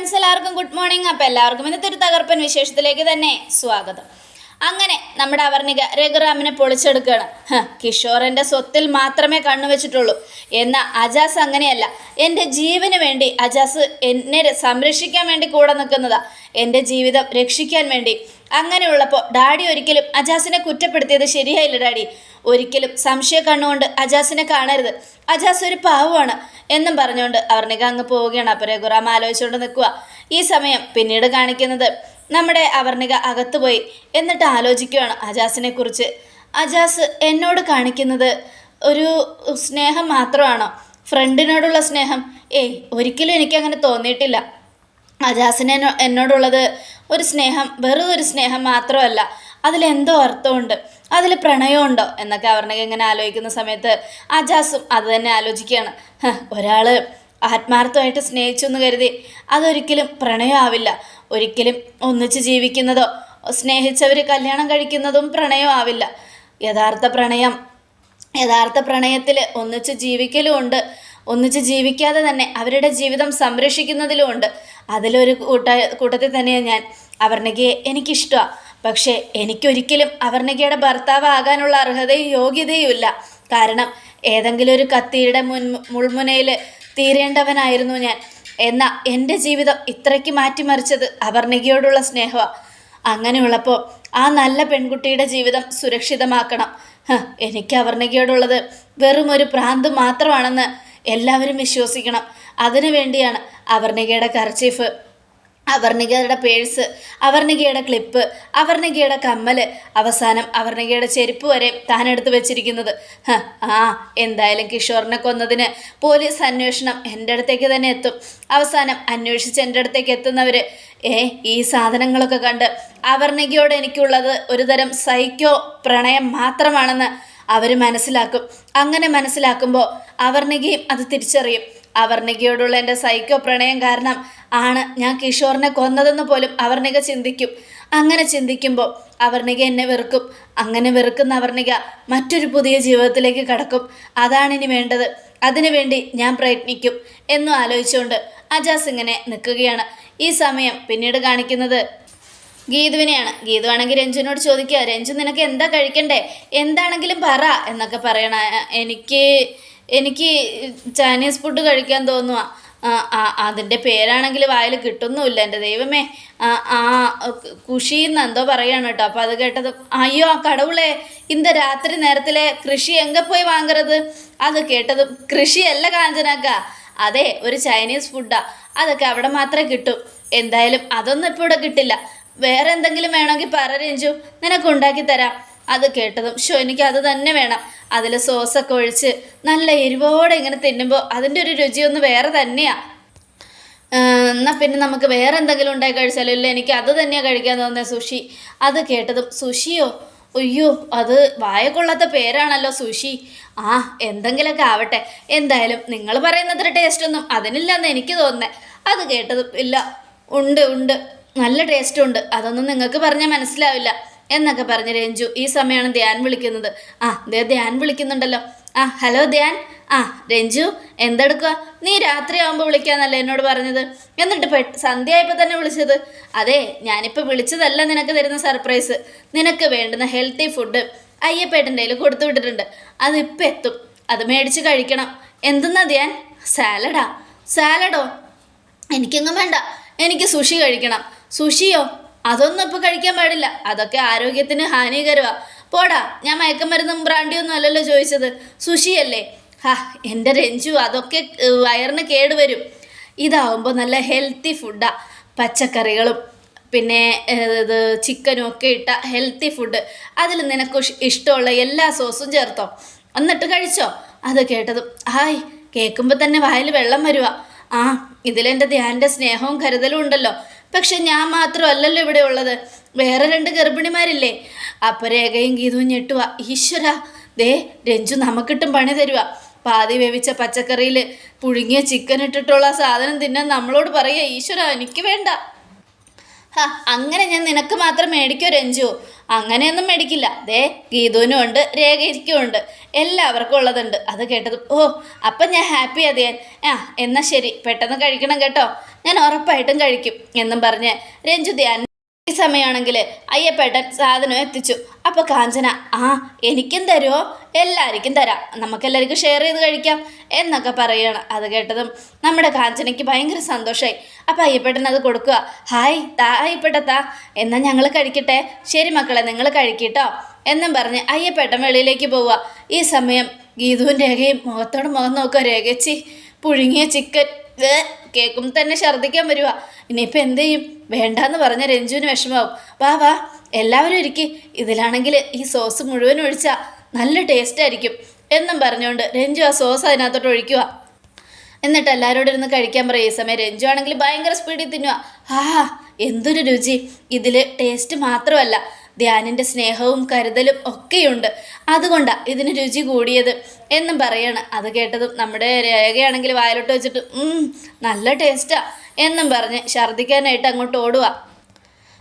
Friends എല്ലാവർക്കും good morning അപ്പോൾ എല്ലാവർക്കും ഇന്നത്തെ ഒരു തകർപ്പൻ വിശേഷത്തിലേക്ക് തന്നെ സ്വാഗതം. അങ്ങനെ നമ്മുടെ അവർണിക രഘുറാമിനെ പൊളിച്ചെടുക്കുകയാണ്. കിഷോറിന്റെ സ്വത്തിൽ മാത്രമേ കണ്ണുവെച്ചിട്ടുള്ളൂ എന്നാൽ അജാസ് അങ്ങനെയല്ല. എന്റെ ജീവന് വേണ്ടി അജാസ് എന്നെ സംരക്ഷിക്കാൻ വേണ്ടി കൂടെ നിൽക്കുന്നതാ. എന്റെ ജീവിതം രക്ഷിക്കാൻ വേണ്ടി. അങ്ങനെയുള്ളപ്പോൾ ഡാഡി ഒരിക്കലും അജാസിനെ കുറ്റപ്പെടുത്തിയത് ശരിയായില്ല ഡാഡി. ഒരിക്കലും സംശയ കണ്ണുകൊണ്ട് അജാസിനെ കാണരുത്. അജാസ് ഒരു പാവമാണ് എന്നും പറഞ്ഞുകൊണ്ട് അവർണിക അങ്ങ് പോവുകയാണ്. അപ്പോൾ ആലോചിച്ചുകൊണ്ട് നിൽക്കുക. ഈ സമയം പിന്നീട് കാണിക്കുന്നത് നമ്മുടെ അവർണിക അകത്തുപോയി എന്നിട്ട് ആലോചിക്കുകയാണ് അജാസിനെ കുറിച്ച്. അജാസ് എന്നോട് കാണിക്കുന്നത് ഒരു സ്നേഹം മാത്രമാണോ? ഫ്രണ്ടിനോടുള്ള സ്നേഹം? ഏയ് ഒരിക്കലും എനിക്കങ്ങനെ തോന്നിയിട്ടില്ല. അജാസിന് എന്നോ- എന്നോടുള്ളത് ഒരു സ്നേഹം വെറും ഒരു സ്നേഹം മാത്രമല്ല. അതിലെന്തോ അർത്ഥമുണ്ട്. അതിൽ പ്രണയമുണ്ടോ? എന്നൊക്കെ അവർണക ഇങ്ങനെ ആലോചിക്കുന്ന സമയത്ത് അജാസും അത് തന്നെ ആലോചിക്കുകയാണ്. ഒരാൾ ആത്മാർത്ഥമായിട്ട് സ്നേഹിച്ചു എന്ന് കരുതി അതൊരിക്കലും പ്രണയമാവില്ല. ഒരിക്കലും ഒന്നിച്ച് ജീവിക്കുന്നതോ സ്നേഹിച്ചവർ കല്യാണം കഴിക്കുന്നതും പ്രണയമാവില്ല. യഥാർത്ഥ പ്രണയം യഥാർത്ഥ പ്രണയത്തിൽ ഒന്നിച്ച് ജീവിക്കലുമുണ്ട് ഒന്നിച്ച് ജീവിക്കാതെ തന്നെ അവരുടെ ജീവിതം സംരക്ഷിക്കുന്നതിലും ഉണ്ട്. അതിലൊരു കൂട്ട കൂട്ടത്തിൽ തന്നെയാണ് ഞാൻ. അവർണകയെ എനിക്കിഷ്ടമാണ് പക്ഷേ എനിക്കൊരിക്കലും അവർണകയുടെ ഭർത്താവ് ആകാനുള്ള അർഹതയും യോഗ്യതയുമില്ല കാരണം ഏതെങ്കിലും ഒരു കത്തിയുടെ മുൻ മുൾമുനയിൽ തീരേണ്ടവനായിരുന്നു ഞാൻ. എന്നാൽ എന്റെ ജീവിതം ഇത്രയ്ക്ക് മാറ്റിമറിച്ചത് അവർണികയോടുള്ള സ്നേഹമാണ് അങ്ങനെയുള്ളപ്പോൾ ആ നല്ല പെൺകുട്ടിയുടെ ജീവിതം സുരക്ഷിതമാക്കണം. എനിക്ക് അവർണികയോടുള്ളത് വെറും ഒരു പ്രാന്ത് മാത്രമാണെന്ന് എല്ലാവരും വിശ്വസിക്കണം. അതിനു വേണ്ടിയാണ് അവർണികയുടെ കർച്ചീഫ് അവർണികയുടെ പേഴ്സ് അവർണികയുടെ ക്ലിപ്പ് അവർണികയുടെ കമ്മൽ. അവസാനം അവർണികയുടെ ചെരുപ്പ് വരെ താൻ എടുത്തു വെച്ചിരിക്കുന്നത്. ആ എന്തായാലും കിഷോറിനെ കൊന്നതിന് പോലീസ് അന്വേഷണം എന്റെ അടുത്തേക്ക് തന്നെ എത്തും. അവസാനം അന്വേഷിച്ച് എന്റെ അടുത്തേക്ക് എത്തുന്നവർ ഏ ഈ സാധനങ്ങളൊക്കെ കണ്ട് അവർണികയോട് എനിക്കുള്ളത് ഒരുതരം സൈക്കോ പ്രണയം മാത്രമാണെന്ന് അവർ മനസ്സിലാക്കും. അങ്ങനെ മനസ്സിലാക്കുമ്പോൾ അവർണികയും അത് തിരിച്ചറിയും. അവർണികയോടുള്ള എന്റെ സൈക്കോ പ്രണയം കാരണം ആണ് ഞാൻ കിഷോറിനെ കൊന്നതെന്ന് പോലും അവർണിക ചിന്തിക്കും. അങ്ങനെ ചിന്തിക്കുമ്പോൾ അവർണിക എന്നെ വെറുക്കും. അങ്ങനെ വെറുക്കുന്ന അവർണിക മറ്റൊരു പുതിയ ജീവിതത്തിലേക്ക് കടക്കും. അതാണ് ഇനി വേണ്ടത്. അതിനുവേണ്ടി ഞാൻ പ്രയത്നിക്കും എന്നും ആലോചിച്ചുകൊണ്ട് അജാസ് ഇങ്ങനെ നിൽക്കുകയാണ്. ഈ സമയം പിന്നീട് കാണിക്കുന്നത് ഗീതുവിനെയാണ്. ഗീതു ആണെങ്കിൽ രഞ്ജുവിനോട് ചോദിക്കുക രഞ്ജു നിനക്ക് എന്താ കഴിക്കണ്ടേ? എന്താണെങ്കിലും പറ എന്നൊക്കെ പറയണ എനിക്ക് എനിക്ക് ചൈനീസ് ഫുഡ് കഴിക്കാൻ തോന്നുക അതിന്റെ പേരാണെങ്കിൽ വായിൽ കിട്ടുന്നുമില്ല. എന്റെ ദൈവമേ ആ കുഷിന്ന് എന്തോ പറയാണ് കേട്ടോ. അപ്പോൾ അത് കേട്ടത് അയ്യോ കടവുളെ ഇന്ന് രാത്രി നേരത്തിലെ കൃഷി എங்கே പോയി വാങ്ങരുത്? അത് കേട്ടത് കൃഷിയല്ല കാഞ്ചനാക്ക. അതെ ഒരു ചൈനീസ് ഫുഡാ. അതൊക്കെ അവിടെ മാത്രമേ കിട്ടൂ. എന്തായാലും അതൊന്നും ഇപ്പോൾ ഇവിടെ കിട്ടില്ല. വേറെ എന്തെങ്കിലും വേണമെങ്കിൽ പറ നിനക്ക് ഉണ്ടാക്കി തരാം. അത് കേട്ടതും ഷോ എനിക്ക് അത് തന്നെ വേണം. അതിൽ സോസൊക്കെ ഒഴിച്ച് നല്ല എരിവോടെ ഇങ്ങനെ തിന്നുമ്പോൾ അതിന്റെ ഒരു രുചിയൊന്ന് വേറെ തന്നെയാണ് എന്നാൽ പിന്നെ നമുക്ക് വേറെ എന്തെങ്കിലും ഉണ്ടായി കഴിച്ചാലോ? ഇല്ല എനിക്ക് അത് തന്നെയാണ് കഴിക്കാൻ തോന്നുന്നത് സുഷി. അത് കേട്ടതും സുഷിയോ അയ്യോ അത് വായ കൊള്ളാത്ത പേരാണല്ലോ സുഷി. ആ എന്തെങ്കിലുമൊക്കെ ആവട്ടെ. എന്തായാലും നിങ്ങൾ പറയുന്നത്ര ടേസ്റ്റൊന്നും അതിനില്ലെന്ന് എനിക്ക് തോന്നുന്നത് അത് കേട്ടതും ഇല്ല ഉണ്ട് ഉണ്ട്. നല്ല ടേസ്റ്റ് ഉണ്ട്. അതൊന്നും നിങ്ങൾക്ക് പറഞ്ഞാൽ മനസ്സിലാവില്ല. എന്നൊക്കെ പറഞ്ഞ് രഞ്ജു ഈ സമയമാണ് ധ്യാൻ വിളിക്കുന്നത്. ആ ദേ ധ്യാൻ വിളിക്കുന്നുണ്ടല്ലോ. ആ ഹലോ ധ്യാൻ. ആ രഞ്ജു എന്തെടുക്കുക നീ രാത്രി ആകുമ്പോൾ വിളിക്കാന്നല്ലേ എന്നോട് പറഞ്ഞത്. എന്നിട്ട് പെ സന്ധ്യയായപ്പോൾ തന്നെ വിളിച്ചത്. അതെ ഞാനിപ്പോൾ വിളിച്ചതല്ല നിനക്ക് തരുന്ന സർപ്രൈസ്. നിനക്ക് വേണ്ടുന്ന ഹെൽത്തി ഫുഡ് അയ്യപ്പേട്ടന്റെ കയ്യിൽ കൊടുത്തു വിട്ടിട്ടുണ്ട്. അതിപ്പോൾ എത്തും. അത് മേടിച്ച് കഴിക്കണം. എന്തെന്നാ ധ്യാൻ? സാലഡാ. സാലഡോ? എനിക്കെങ്ങും വേണ്ട. എനിക്ക് സുഷി കഴിക്കണം. സുഷിയോ? അതൊന്നും ഇപ്പോൾ കഴിക്കാൻ പാടില്ല. അതൊക്കെ ആരോഗ്യത്തിന് ഹാനികരമാ. പോടാ ഞാൻ മയക്കമരുന്നും ബ്രാൻഡിയൊന്നും അല്ലല്ലോ ചോദിച്ചത്. സുഷിയല്ലേ? ഹാ എന്റെ രഞ്ജു അതൊക്കെ വയറിന് കേടുവരും ഇതാവുമ്പോൾ നല്ല ഹെൽത്തി ഫുഡാ. പച്ചക്കറികളും പിന്നെ ഇത് ചിക്കനും ഒക്കെ ഇട്ട ഹെൽത്തി ഫുഡ്. അതിൽ നിനക്ക് ഇഷ്ടമുള്ള എല്ലാ സോസും ചേർത്തോ. എന്നിട്ട് കഴിച്ചോ? അത് കേട്ടതും ഹായ് കേൾക്കുമ്പോൾ തന്നെ വായിൽ വെള്ളം വരുവാ. ആ ഇതിലെന്റെ ധ്യാന്റെ സ്നേഹവും കരുതലും ഉണ്ടല്ലോ. പക്ഷെ ഞാൻ മാത്രമല്ലല്ലോ ഇവിടെ ഉള്ളത്. വേറെ രണ്ട് ഗർഭിണിമാരില്ലേ? അപ്പോൾ രേഖയും ഗീതവും ഞെട്ടുക ഈശ്വര. ദേ രഞ്ജു നമുക്കിട്ടും പണി തരുക പാതി വേവിച്ച പച്ചക്കറിയിൽ പുഴുങ്ങിയ ചിക്കൻ ഇട്ടിട്ടുള്ള സാധനം തിന്നാൻ നമ്മളോട് പറയുക ഈശ്വര എനിക്ക് വേണ്ട. അങ്ങനെ ഞാൻ നിനക്ക് മാത്രം മേടിക്കോ രഞ്ജു? അങ്ങനെയൊന്നും മേടിക്കില്ല. ദേ ഗീതുവിനും ഉണ്ട് രേഖയ്ക്കും ഉണ്ട്. എല്ലാവർക്കും ഉള്ളതുണ്ട്. അത് കേട്ടത് ഓ അപ്പം ഞാൻ ഹാപ്പി അതെ ആ എന്നാൽ ശരി. പെട്ടെന്ന് കഴിക്കണം കേട്ടോ. ഞാൻ ഉറപ്പായിട്ടും കഴിക്കും എന്നും പറഞ്ഞ് രഞ്ജു ധ്യാൻ ഈ സമയമാണെങ്കിൽ അയ്യപ്പേട്ടൻ സാധനം എത്തിച്ചു. അപ്പോൾ കാഞ്ചന ആ എനിക്കും തരുമോ എല്ലാവർക്കും തരാം. നമുക്കെല്ലാവർക്കും ഷെയർ ചെയ്ത് കഴിക്കാം. എന്നൊക്കെ പറയുകയാണ് അത് കേട്ടതും നമ്മുടെ കാഞ്ചനയ്ക്ക് ഭയങ്കര സന്തോഷമായി അപ്പോൾ അയ്യപ്പേട്ടൻ അത് കൊടുക്കുക. ഹായ് താ അയ്യപ്പേട്ട താ എന്നാൽ ഞങ്ങൾ കഴിക്കട്ടെ? ശരി മക്കളെ നിങ്ങൾ കഴിക്കട്ടോ? എന്നും പറഞ്ഞ് അയ്യപ്പേട്ടൻ വെളിയിലേക്ക് പോവുക. ഈ സമയം ഗീതുവും രേഖയും മുഖത്തോട് മുഖം നോക്കുക. രേഖച്ചി പുഴുങ്ങിയ ചിക്കൻ. കേൾക്കും തന്നെ ഛർദ്ദിക്കാൻ വരുക ഇനിയിപ്പോൾ എന്ത് ചെയ്യും? വേണ്ടാന്ന് പറഞ്ഞ രഞ്ജുവിന് വിഷമാവും വാ വാ എല്ലാവരും ഒരുക്കി ഇതിലാണെങ്കിൽ ഈ സോസ് മുഴുവൻ ഒഴിച്ചാൽ നല്ല ടേസ്റ്റ് ആയിരിക്കും എന്നും പറഞ്ഞുകൊണ്ട് രഞ്ജു ആ സോസ് അതിനകത്തോട്ട് ഒഴിക്കുക എന്നിട്ട് എല്ലാവരോടും ഇരുന്ന് കഴിക്കാൻ പറയും. ഈ സമയം രഞ്ജു ആണെങ്കിൽ ഭയങ്കര സ്പീഡിൽ തിന്നുക ആ എന്തൊരു രുചി. ഇതിൽ ടേസ്റ്റ് മാത്രമല്ല. ധ്യാനിന്റെ സ്നേഹവും കരുതലും ഒക്കെയുണ്ട്. അതുകൊണ്ടാണ് ഇതിന് രുചി കൂടിയത് എന്നും പറയാണ്. അത് കേട്ടതും നമ്മുടെ രേഖയാണെങ്കിൽ വായലോട്ട് വെച്ചിട്ട് നല്ല ടേസ്റ്റാ എന്നും പറഞ്ഞ് ഛർദ്ദിക്കാനായിട്ട് അങ്ങോട്ട് ഓടുക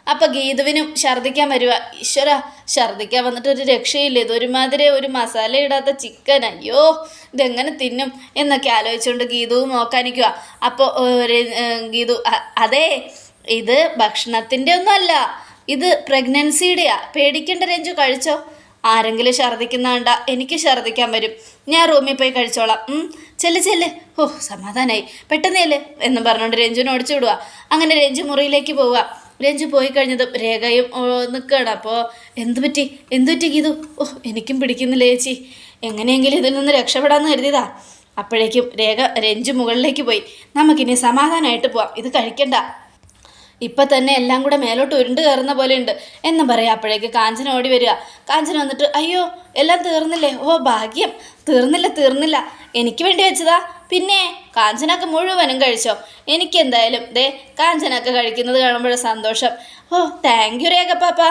അപ്പം ഗീതുവിനും ഛർദ്ദിക്കാൻ വരുക ഈശ്വര ഛർദ്ദിക്കാൻ വന്നിട്ട് ഒരു രക്ഷയില്ല. ഇതൊരുമാതിരി ഒരു മസാല ഇടാത്ത ചിക്കൻ അയ്യോ ഇതെങ്ങനെ തിന്നും? എന്നൊക്കെ ആലോചിച്ചുകൊണ്ട് ഗീതുവും നോക്കാനിക്കുക അപ്പോൾ ഗീതു "അ- അതെ ഇത് ഭക്ഷണത്തിന്റെ ഒന്നും അല്ല. ഇത് പ്രഗ്നൻസിയുടെയാ. പേടിക്കേണ്ട രഞ്ജു കഴിച്ചോ? ആരെങ്കിലും ഛർദ്ദിക്കുന്ന കണ്ട എനിക്ക് ഛർദ്ദിക്കാൻ വരും. ഞാൻ റൂമിൽ പോയി കഴിച്ചോളാം. ചെല്ല് ചെല്ല്. ഓ സമാധാനായി. പെട്ടെന്ന് ചെല്ല് എന്ന് പറഞ്ഞുകൊണ്ട് രഞ്ജുവിനെ ഓടിച്ചു വിടുക അങ്ങനെ രഞ്ജു മുറിയിലേക്ക് പോവുക രഞ്ജു പോയി കഴിഞ്ഞതും രേഖയും നിൽക്കുകയാണ് അപ്പോൾ എന്തു പറ്റി? എന്തു പറ്റി ഗീതു? ഓ എനിക്കും പിടിക്കുന്നില്ല ചേച്ചി. എങ്ങനെയെങ്കിലും ഇതിൽ നിന്ന് രക്ഷപ്പെടാമെന്ന് കരുതിയതാ. അപ്പോഴേക്കും രേഖ രഞ്ജു മുകളിലേക്ക് പോയി. നമുക്കിനി സമാധാനമായിട്ട് പോവാം. ഇത് കഴിക്കണ്ട. ഇപ്പം തന്നെ എല്ലാം കൂടെ മേലോട്ട് ഉരുണ്ട് കയറുന്ന ഉണ്ട്. എന്ന് പറയാം അപ്പോഴേക്ക് കാഞ്ചന ഓടി വരിക. കാഞ്ചന വന്നിട്ട് അയ്യോ എല്ലാം തീർന്നില്ലേ? ഓ ഭാഗ്യം. തീർന്നില്ല തീർന്നില്ല. എനിക്ക് വേണ്ടി വെച്ചതാ. പിന്നെ കാഞ്ചനക്ക് മുഴുവനും കഴിച്ചോ? എനിക്ക് എന്തായാലും ദേ കാഞ്ചനക്ക് കഴിക്കുന്നത് കാണുമ്പോഴേ സന്തോഷം. ഓ താങ്ക് യു രേഖ പാപ്പ.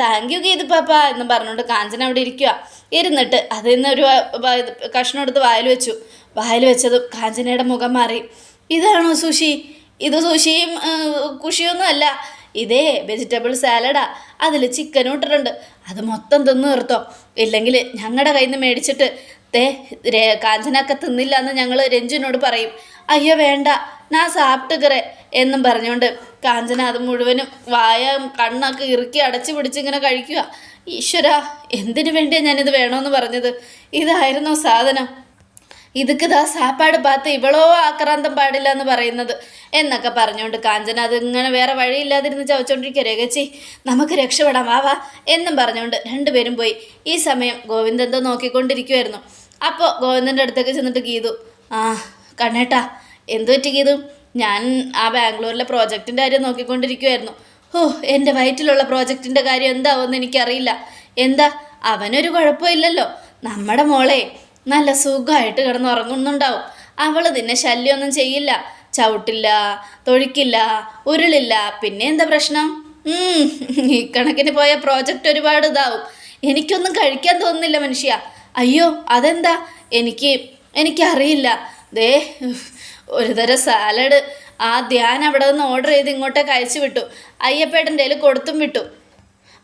താങ്ക് യു ഗീത് പാപ്പ എന്ന് പറഞ്ഞുകൊണ്ട് കാഞ്ചന അവിടെ ഇരിക്കുക ഇരുന്നിട്ട് അതിൽ നിന്ന് ഒരു വ- വ- ഇത് കഷ്ണം എടുത്ത് വായിൽ വെച്ചു. വായിൽ വെച്ചതും കാഞ്ചനയുടെ മുഖം മാറി. ഇതാണോ സുഷി ഇത് സുഷിയും കുഷിയൊന്നും അല്ല. ഇതേ വെജിറ്റബിൾ സാലഡാ അതിൽ ചിക്കനും ഇട്ടിട്ടുണ്ട്. അത് മൊത്തം തിന്ന് നിർത്തോ ഇല്ലെങ്കിൽ ഞങ്ങളുടെ കയ്യിൽ നിന്ന് മേടിച്ചിട്ട് തേ കാഞ്ചനൊക്കെ തിന്നില്ല എന്ന് ഞങ്ങൾ രഞ്ജുവിനോട് പറയും. അയ്യോ വേണ്ട. ഞാൻ സാപ്പിട്ടുകറേ എന്നും പറഞ്ഞുകൊണ്ട് കാഞ്ചന അത് മുഴുവനും വായ കണ്ണൊക്കെ ഇറുക്കി അടച്ചു പിടിച്ചിങ്ങനെ കഴിക്കുക ഈശ്വര എന്തിനു വേണ്ടിയാണ് ഞാനിത് വേണമെന്ന് പറഞ്ഞത്? ഇതായിരുന്നോ സാധനം? ഇതൊക്കെ ദാ സാപ്പാട് പാത്ത് ഇവളോ ആക്രാന്തം പാടില്ല എന്ന് പറയുന്നത്. എന്നൊക്കെ പറഞ്ഞുകൊണ്ട് കാഞ്ചന അതിങ്ങനെ വേറെ വഴിയില്ലാതിരുന്ന് ചവച്ചോണ്ടിരിക്കുക. രേഖച്ചി നമുക്ക് രക്ഷപ്പെടാം. ആവാ എന്നും പറഞ്ഞുകൊണ്ട് രണ്ടുപേരും പോയി. ഈ സമയം ഗോവിന്ദൻ എന്തോ നോക്കിക്കൊണ്ടിരിക്കുമായിരുന്നു അപ്പോൾ ഗോവിന്ദന്റെ അടുത്തേക്ക് ചെന്നിട്ട് ഗീതു ആ കണ്ണേട്ടാ എന്തു പറ്റി ഗീതു? ഞാൻ ആ ബാംഗ്ലൂരിലെ പ്രോജക്റ്റിന്റെ കാര്യം നോക്കിക്കൊണ്ടിരിക്കുമായിരുന്നു ഓ എന്റെ വയറ്റിലുള്ള പ്രോജക്റ്റിന്റെ കാര്യം എന്താവുമെന്ന് എനിക്കറിയില്ല. എന്താ അവനൊരു കുഴപ്പമില്ലല്ലോ. നമ്മുടെ മോളെ നല്ല സുഖമായിട്ട് കിടന്നുറങ്ങുന്നുണ്ടാവും. അവൾ നിന്നെ ശല്യമൊന്നും ചെയ്യില്ല. ചവിട്ടില്ല തൊഴിക്കില്ല ഉരുളില്ല. പിന്നെ എന്താ പ്രശ്നം? ഈ കണക്കിന് പോയ പ്രോജക്റ്റ് ഒരുപാട് ഇതാവും. എനിക്കൊന്നും കഴിക്കാൻ തോന്നുന്നില്ല മനുഷ്യ. അയ്യോ അതെന്താ? എനിക്ക് എനിക്കറിയില്ല. ദേ ഒരു തരം സാലഡ് ആ ധ്യാൻ അവിടെ നിന്ന് ഓർഡർ ചെയ്ത് ഇങ്ങോട്ടേക്ക് അയച്ചു വിട്ടു. അയ്യപ്പേട്ടന്റെ കൊടുത്തും വിട്ടു.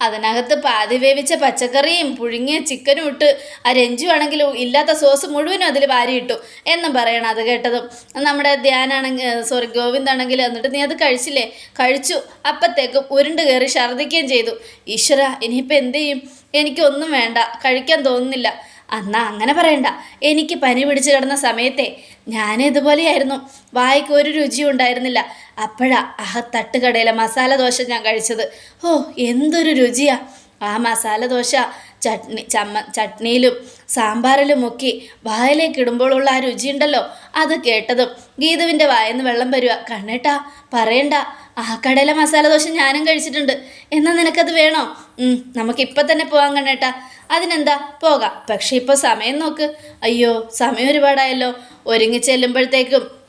അതിനകത്ത് പാതി വേവിച്ച പച്ചക്കറിയും പുഴുങ്ങിയ ചിക്കനും ഇട്ട് ആ രഞ്ജുവാണെങ്കിൽ ഇല്ലാത്ത സോസ് മുഴുവനും അതിൽ വാരിയിട്ടു എന്നും പറയണം അത് കേട്ടതും. നമ്മുടെ ധ്യാനാണെങ്കിൽ സോറി ഗോവിന്ദ് ആണെങ്കിൽ എന്നിട്ട് നീ അത് കഴിച്ചില്ലേ? കഴിച്ചു. അപ്പത്തേക്കും ഉരുണ്ട് കയറി ഛർദ്ദിക്കുകയും ചെയ്തു. ഈശ്വര ഇനിയിപ്പോൾ എന്ത് ചെയ്യും? എനിക്കൊന്നും വേണ്ട. കഴിക്കാൻ തോന്നുന്നില്ല. എന്നാ അങ്ങനെ പറയണ്ട. എനിക്ക് പനി പിടിച്ചു കിടന്ന സമയത്തെ ഞാൻ ഇതുപോലെയായിരുന്നു. വായിക്ക് ഒരു രുചിയും ഉണ്ടായിരുന്നില്ല. അപ്പോഴാ ആ തട്ടുകടയിലെ മസാല ദോശ ഞാൻ കഴിച്ചത്. ഓ എന്തൊരു രുചിയാ. ആ മസാല ദോശ ചട്നി ചമ്മ ചട്നിയിലും സാമ്പാറിലും മുക്കി വായിലേക്ക് ഇടുമ്പോഴുള്ള ആ രുചിയുണ്ടല്ലോ അത് കേട്ടതും ഗീതുവിന്റെ വായെന്ന് വെള്ളം വരുക കണ്ണേട്ടാ പറയണ്ട. ആ കടയിലെ മസാല ദോശ ഞാനും കഴിച്ചിട്ടുണ്ട്. എന്നാൽ നിനക്കത് വേണോ? നമുക്കിപ്പോൾ നമുക്കിപ്പം തന്നെ പോകാൻ കണ്ണേട്ടാ. അതിനെന്താ? പോകാം. പക്ഷെ ഇപ്പോൾ സമയം നോക്ക്. അയ്യോ സമയം ഒരുപാടായല്ലോ. ഒരുങ്ങി ചെല്ലുമ്പോഴത്തേക്കും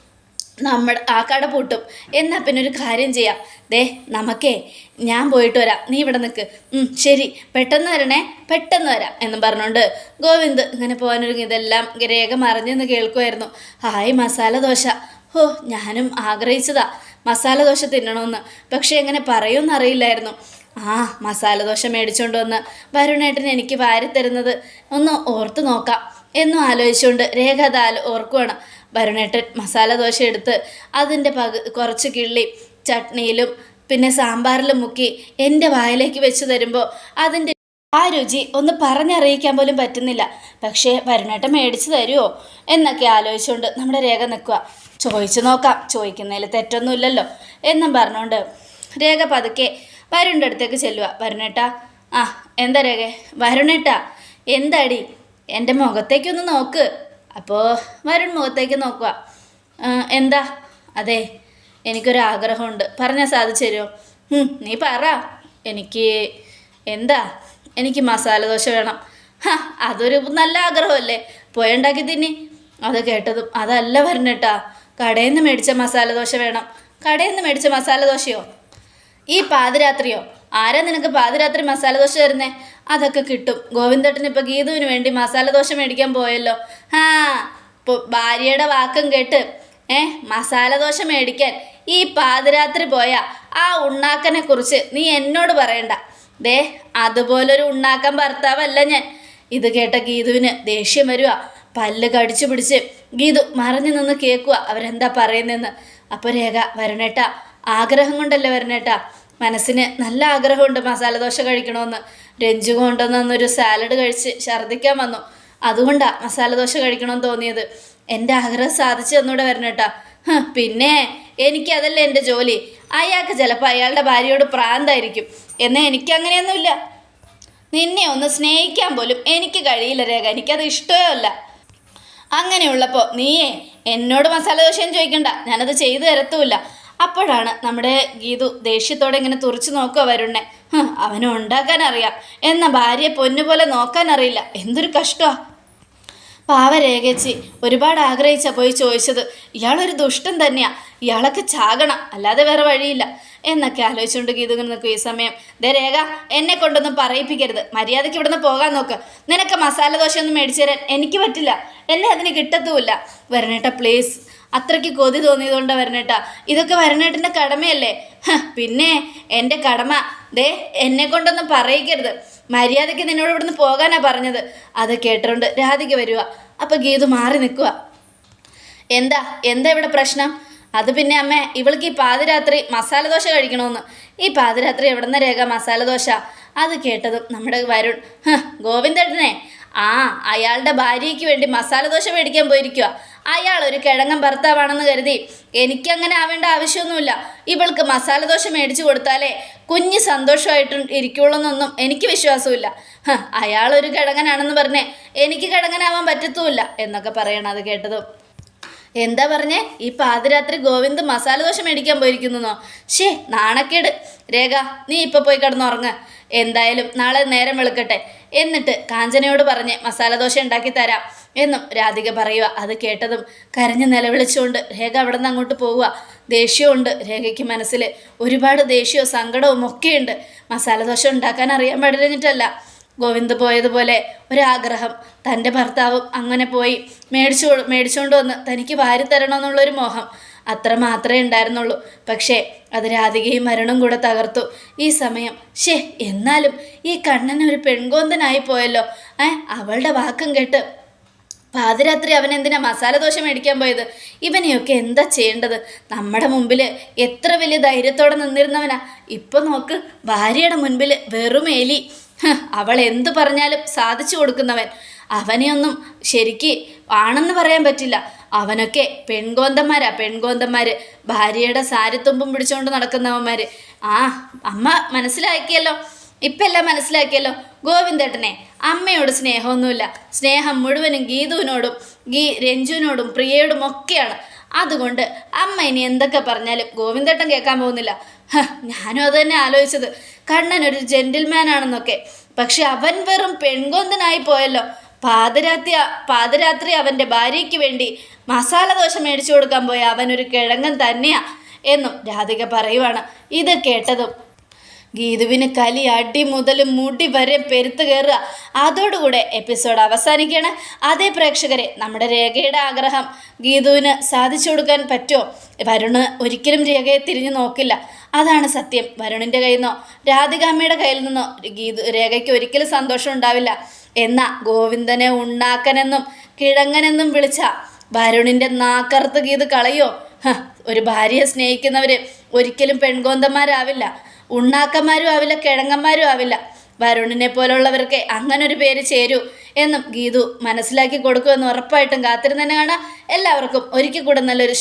നമ്മൾ ആ കട പൂട്ടും. എന്നാൽ പിന്നെ ഒരു കാര്യം ചെയ്യാം. ദേ നമുക്കേ ഞാൻ പോയിട്ട് വരാം. നീ ഇവിടെ നിൽക്ക് ശരി. പെട്ടെന്ന് വരണേ. പെട്ടെന്ന് വരാം എന്നും പറഞ്ഞുകൊണ്ട് ഗോവിന്ദ് ഇങ്ങനെ പോകാനൊരുങ്ങി. ഇതെല്ലാം രേഖ മറിഞ്ഞെന്ന് കേൾക്കുമായിരുന്നു ഹായ് മസാല ദോശ. ഓ ഞാനും ആഗ്രഹിച്ചതാ. മസാല ദോശ തിന്നണമെന്ന് പക്ഷേ എങ്ങനെ പറയുമെന്ന് അറിയില്ലായിരുന്നു. ആ മസാല ദോശ മേടിച്ചുകൊണ്ട് വന്ന് വരുണേട്ടൻ എനിക്ക് വാരിത്തരുന്നത് ഒന്ന് ഓർത്ത് നോക്കാം എന്നും ആലോചിച്ചുകൊണ്ട് രേഖ ആലോ ഓർക്കുവാണ്. വരുണേട്ടൻ മസാല ദോശ എടുത്ത് അതിന്റെ പകു കുറച്ച് കിള്ളി ചട്നിയിലും പിന്നെ സാമ്പാറിലും മുക്കി എന്റെ വായിലേക്ക് വെച്ച് തരുമ്പോൾ അതിന്റെ ആ രുചി ഒന്ന് പറഞ്ഞറിയിക്കാൻ പോലും പറ്റുന്നില്ല. പക്ഷേ വരുണേട്ടൻ മേടിച്ചു തരുമോ എന്നൊക്കെ ആലോചിച്ചുകൊണ്ട് നമ്മുടെ രേഖ നിൽക്കുക ചോദിച്ചു നോക്കാം. ചോദിക്കുന്നതിൽ തെറ്റൊന്നുമില്ലല്ലോ എന്നും പറഞ്ഞുകൊണ്ട് രേഖ പതുക്കെ വരുണിന്റെ അടുത്തേക്ക് ചെല്ലുക വരുണേട്ടാ ആ എന്താ രേഖ? വരുണേട്ടാ എന്താടി? എന്റെ മുഖത്തേക്കൊന്ന് നോക്ക്. അപ്പോൾ വരുൺ മുഖത്തേക്ക് നോക്കുക എന്താ? അതെ എനിക്കൊരാഗ്രഹമുണ്ട് പറഞ്ഞാൽ സാധിച്ചു തരുമോ? "ഉം, നീ പറ. എനിക്ക് എന്താ? എനിക്ക് മസാല ദോശ വേണം. ഹാ അതൊരു നല്ല ആഗ്രഹമല്ലേ? പോയുണ്ടാക്കി തിന്നി. അത് കേട്ടതും അതല്ല വരണേട്ടാ. കടയിൽ നിന്ന് മേടിച്ച മസാല ദോശ വേണം. കടയിൽ നിന്ന് മേടിച്ച മസാല ദോശയോ? ഈ പാതിരാത്രിയോ? ആരാ നിനക്ക് പാതിരാത്രി മസാല ദോശ തരുന്നേ? അതൊക്കെ കിട്ടും. ഗോവിന്ദട്ടന് ഇപ്പൊ ഗീതുവിന് വേണ്ടി മസാല ദോശ മേടിക്കാൻ പോയല്ലോ. ആ ഭാര്യയുടെ വാക്കും കേട്ട് ഏ മസാല ദോശ മേടിക്കാൻ ഈ പാതിരാത്രി പോയ ആ ഉണ്ണാക്കനെ കുറിച്ച് നീ എന്നോട് പറയണ്ട. ദേ അതുപോലൊരു ഉണ്ണാക്കൻ ഭർത്താവല്ല ഞാൻ. ഇത് കേട്ട ഗീതുവിന് ദേഷ്യം വരുക പല്ല് കടിച്ചു പിടിച്ച് ഗീതു മറഞ്ഞു നിന്ന് കേൾക്കുക അവരെന്താ പറയുന്നതെന്ന് അപ്പോൾ രേഖ വരണേട്ട. ആഗ്രഹം കൊണ്ടല്ലേ വരണേട്ടാ മനസ്സിന് നല്ല ആഗ്രഹമുണ്ട് മസാല ദോശ കഴിക്കണമെന്ന് രഞ്ജു കൊണ്ടുവന്നൊരു സാലഡ് കഴിച്ച് ഛർദ്ദിക്കാൻ വന്നു. അതുകൊണ്ടാണ് മസാല ദോശ കഴിക്കണമെന്ന് തോന്നിയത്. എന്റെ ആഗ്രഹം സാധിച്ചു തന്നൂടെ വരണേട്ടാ പിന്നെ എനിക്കതല്ല എന്റെ ജോലി. അയാൾക്ക് ചിലപ്പോൾ അയാളുടെ ഭാര്യയോട് പ്രാന്തായിരിക്കും. എന്നാൽ എനിക്കങ്ങനെയൊന്നുമില്ല. നിന്നെ ഒന്ന് സ്നേഹിക്കാൻ പോലും എനിക്ക് കഴിയില്ല രേഖ. എനിക്കത് ഇഷ്ടമേ അല്ല. അങ്ങനെയുള്ളപ്പോൾ നീയേ എന്നോട് മസാല ദോശയും ചോദിക്കണ്ട. ഞാനത് ചെയ്തു തരത്തുമില്ല. അപ്പോഴാണ് നമ്മുടെ ഗീതു ദേഷ്യത്തോടെ ഇങ്ങനെ തുറച്ചു നോക്കുക വരുണ്ണെ അവനും ഉണ്ടാക്കാൻ അറിയാം എന്ന ഭാര്യയെ പൊന്നുപോലെ നോക്കാൻ അറിയില്ല എന്തൊരു കഷ്ടമാണ് പാവരേഖച്ചി ഒരുപാട് ആഗ്രഹിച്ചാ പോയി ചോദിച്ചത്. ഇയാളൊരു ദുഷ്ടൻ തന്നെയാ. ഇയാളൊക്കെ ചാകണം. അല്ലാതെ വേറെ വഴിയില്ല. എന്നൊക്കെ ആലോചിച്ചുകൊണ്ട് ഗീതുങ്ങനെ നിൽക്കും. ഈ സമയം ദേ രേഖ എന്നെ കൊണ്ടൊന്നും പറയിപ്പിക്കരുത്. മര്യാദയ്ക്ക് ഇവിടുന്ന് പോകാൻ നോക്ക്. നിനക്ക് മസാല ദോശയൊന്നും മേടിച്ചു തരാൻ എനിക്ക് പറ്റില്ല. എന്നെ അതിന് കിട്ടത്തുമില്ല. വരണേട്ട പ്ലീസ് അത്രയ്ക്ക് കൊതി തോന്നിയതുകൊണ്ട് വരണേട്ടാ ഇതൊക്കെ വരണേട്ടന്റെ കടമയല്ലേ? പിന്നെ എന്റെ കടമ. ദേ എന്നെ കൊണ്ടൊന്നും പറയിക്കരുത്. മര്യാദയ്ക്ക് നിന്നോട് ഇവിടുന്ന് പോകാനാ പറഞ്ഞത്. അത് കേട്ടിട്ടുണ്ട്. രാധിക വരിക അപ്പം ഗീതു മാറി നിൽക്കുക എന്താ? എന്താ ഇവിടെ പ്രശ്നം? അത് പിന്നെ അമ്മേ ഇവൾക്ക് ഈ പാതിരാത്രി മസാല ദോശ കഴിക്കണമെന്ന്. ഈ പാതിരാത്രി എവിടുന്ന രേഖ മസാല ദോശ? അത് കേട്ടതും നമ്മുടെ വരുൺ. ഗോവിന്ദേട്ടനെ. ആ അയാളുടെ ഭാര്യയ്ക്ക് വേണ്ടി മസാല ദോശ മേടിക്കാൻ പോയിരിക്കുക അയാൾ ഒരു കിഴങ്ങൻ ഭർത്താവാണെന്ന് കരുതി എനിക്കങ്ങനെ ആവേണ്ട ആവശ്യമൊന്നുമില്ല. ഇവൾക്ക് മസാല ദോശ മേടിച്ചു കൊടുത്താലേ കുഞ്ഞ് സന്തോഷമായിട്ട് ഇരിക്കുള്ളൂന്നൊന്നും എനിക്ക് വിശ്വാസമില്ല. അയാൾ ഒരു കിഴങ്ങനാണെന്ന് പറഞ്ഞേ എനിക്ക് കിഴങ്ങനാവാൻ പറ്റത്തുമില്ല എന്നൊക്കെ പറയണം അത് കേട്ടതും. എന്താ പറഞ്ഞേ? ഈ പാതിരാത്രി ഗോവിന്ദ് മസാല ദോശ മേടിക്കാൻ പോയിരിക്കുന്നോ ഷേ നാണക്കേട്. രേഖ നീ ഇപ്പൊ പോയി കിടന്നുറങ്ങ്. എന്തായാലും നാളെ നേരം വെളുക്കട്ടെ. എന്നിട്ട് കാഞ്ചനയോട് പറഞ്ഞ് മസാല ദോശ ഉണ്ടാക്കി തരാം എന്നും രാധിക പറയുക അത് കേട്ടതും കരഞ്ഞ് നിലവിളിച്ചുകൊണ്ട് രേഖ അവിടെ നിന്ന് അങ്ങോട്ട് പോവുക ദേഷ്യമുണ്ട് രേഖയ്ക്ക് മനസ്സിൽ ഒരുപാട് ദേഷ്യവും സങ്കടവും ഒക്കെയുണ്ട്. മസാല ദോശ ഉണ്ടാക്കാൻ അറിയാൻ പാടില്ല ഗോവിന്ദ് പോയതുപോലെ ഒരാഗ്രഹം. തന്റെ ഭർത്താവും അങ്ങനെ പോയി മേടിച്ചു മേടിച്ചുകൊണ്ട് വന്ന് തനിക്ക് വാരി തരണമെന്നുള്ളൊരു മോഹം അത്ര മാത്രമേ ഉണ്ടായിരുന്നുള്ളൂ. പക്ഷേ അത് രാധികയും മരണം കൂടെ തകർത്തു. ഈ സമയം ഷേ എന്നാലും ഈ കണ്ണൻ ഒരു പെൺകോന്തനായി പോയല്ലോ. ഏ അവളുടെ വാക്കും കേട്ട് പാതിരാത്രി അവൻ എന്തിനാ മസാല ദോശ മേടിക്കാൻ പോയത്? ഇവനെയൊക്കെ എന്താ ചെയ്യേണ്ടത്? നമ്മുടെ മുമ്പിൽ എത്ര വലിയ ധൈര്യത്തോടെ നിന്നിരുന്നവനാ? ഇപ്പൊ നോക്ക് ഭാര്യയുടെ മുൻപിൽ വെറും എലി. അവൾ എന്ത് പറഞ്ഞാലും സാധിച്ചു കൊടുക്കുന്നവൻ. അവനെയൊന്നും ശരിക്ക് ആണെന്ന് പറയാൻ പറ്റില്ല. അവനൊക്കെ പെൺകോന്തന്മാരാ പെൺകോന്തന്മാർ ഭാര്യയുടെ സാരിത്തുമ്പും പിടിച്ചുകൊണ്ട് നടക്കുന്നവന്മാർ ആ അമ്മ മനസ്സിലാക്കിയല്ലോ. ഇപ്പം എല്ലാം മനസ്സിലാക്കിയല്ലോ? ഗോവിന്ദേട്ടനെ അമ്മയോട് സ്നേഹമൊന്നുമില്ല. സ്നേഹം മുഴുവനും ഗീതുവിനോടും ഗീ രഞ്ജുവിനോടും പ്രിയയോടും ഒക്കെയാണ്. അതുകൊണ്ട് അമ്മ ഇനി എന്തൊക്കെ പറഞ്ഞാലും ഗോവിന്ദേട്ടൻ കേൾക്കാൻ പോകുന്നില്ല. ഞാനും അത് തന്നെ ആലോചിച്ചത്. കണ്ണൻ ഒരു ജെന്റിൽമാൻ ആണെന്നൊക്കെ പക്ഷെ അവൻ വെറും പെൺകൊന്തനായി പോയല്ലോ. പാതിരാത്രി പാതിരാത്രി അവന്റെ ഭാര്യയ്ക്ക് വേണ്ടി മസാല ദോശ മേടിച്ചു കൊടുക്കാൻ പോയ അവനൊരു കിഴങ്ങൻ തന്നെയാ എന്നും രാധിക പറയുവാണ്. ഇത് കേട്ടതും ഗീതുവിന് കലി അടി മുതൽ മുടി വരെ പെരുത്ത് കയറുക. അതോടുകൂടെ എപ്പിസോഡ് അവസാനിക്കുകയാണ്. അതേ പ്രേക്ഷകരെ നമ്മുടെ രേഖയുടെ ആഗ്രഹം ഗീതുവിന് സാധിച്ചു കൊടുക്കാൻ പറ്റുമോ? വരുണ് ഒരിക്കലും രേഖയെ തിരിഞ്ഞു നോക്കില്ല. അതാണ് സത്യം. വരുണിന്റെ കയ്യിൽ നിന്നോ രാധികാമ്മയുടെ കയ്യിൽ നിന്നോ ഗീതു രേഖയ്ക്ക് ഒരിക്കലും സന്തോഷം ഉണ്ടാവില്ല. എന്ന ഗോവിന്ദനെ ഉണ്ടാക്കനെന്നും കിഴങ്ങനെന്നും വിളിച്ച വരുണിന്റെ നാക്കറുത്ത് ഗീത് കളയോ? ഒരു ഭാര്യയെ സ്നേഹിക്കുന്നവർ ഒരിക്കലും പെൺകോന്തന്മാരാവില്ല. ഉണ്ണാക്കന്മാരും ആവില്ല കിഴങ്ങന്മാരും ആവില്ല. വരുണിനെ പോലുള്ളവർക്ക് അങ്ങനെ ഒരു പേര് ചേരൂ എന്നും ഗീതു മനസ്സിലാക്കി കൊടുക്കുമെന്ന് ഉറപ്പായിട്ടും കാത്തിരുന്ന് തന്നെ കാണാം. എല്ലാവർക്കും ഒരിക്കൽ കൂടെ നല്ലൊരു